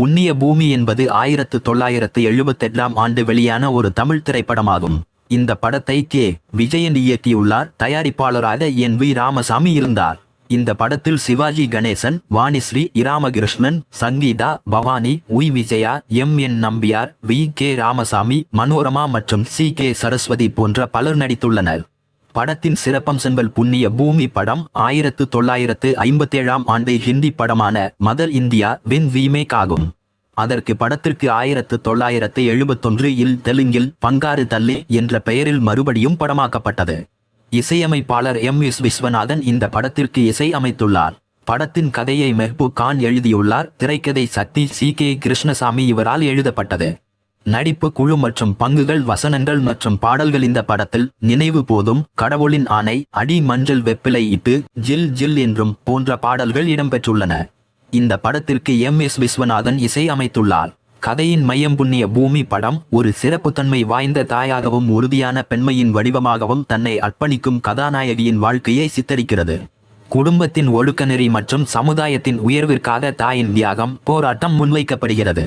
புண்ணிய பூமி என்பது ஆயிரத்து தொள்ளாயிரத்து எழுபத்தெட்டாம் ஆண்டு வெளியான ஒரு தமிழ் திரைப்படமாகும். இந்த படத்தை கே. விஜயன் இயக்கியுள்ளார். தயாரிப்பாளராக என் வி. ராமசாமி இருந்தார். இந்த படத்தில் சிவாஜி கணேசன் வாணிஸ்ரீ இராமகிருஷ்ணன் சங்கீதா பவானி உய் Vijaya M. N. Nambiar V. K. Ramasamy Manorama மற்றும் சி. கே. சரஸ்வதி போன்ற பலர் நடித்துள்ளனர். படத்தின் சிறப்பம்சங்கள் புண்ணிய பூமி படம் ஆயிரத்து தொள்ளாயிரத்து ஐம்பத்தேழாம் ஆண்டு ஹிந்தி படமான மதர் இந்தியா வின் வீமேக் ஆகும் அதற்கு படத்திற்கு ஆயிரத்து தொள்ளாயிரத்து எழுபத்தொன்று இல் தெலுங்கில் பங்காரு தள்ளி என்ற பெயரில் மறுபடியும் படமாக்கப்பட்டது. இசையமைப்பாளர் எம் எஸ் விஸ்வநாதன் இந்த படத்திற்கு இசை அமைத்துள்ளார். படத்தின் கதையை மெஹ்பூ கான் எழுதியுள்ளார். திரைக்கதை சக்தி சி கே கிருஷ்ணசாமி இவரால் எழுதப்பட்டது. நடிப்பு குழு மற்றும் பங்குகள் வசனங்கள் மற்றும் பாடல்கள் இந்த படத்தில் நினைவு போதும். கடவுளின் ஆணை அடி மஞ்சள் வெப்பிலை இட்டு ஜில் ஜில் என்றும் போன்ற பாடல்கள் இடம்பெற்றுள்ளன. இந்த படத்திற்கு எம் எஸ் விஸ்வநாதன் இசை அமைத்துள்ளார். கதையின் மையம் புண்ணிய பூமி படம் ஒரு சிறப்புத்தன்மை வாய்ந்த தாயாகவும் உறுதியான பெண்மையின் வடிவமாகவும் தன்னை அர்ப்பணிக்கும் கதாநாயகியின் வாழ்க்கையை சித்தரிக்கிறது. குடும்பத்தின் ஒழுக்கநெறி மற்றும் சமுதாயத்தின் உயர்விற்காக தாயின் தியாகம் போராட்டம் முன்வைக்கப்படுகிறது.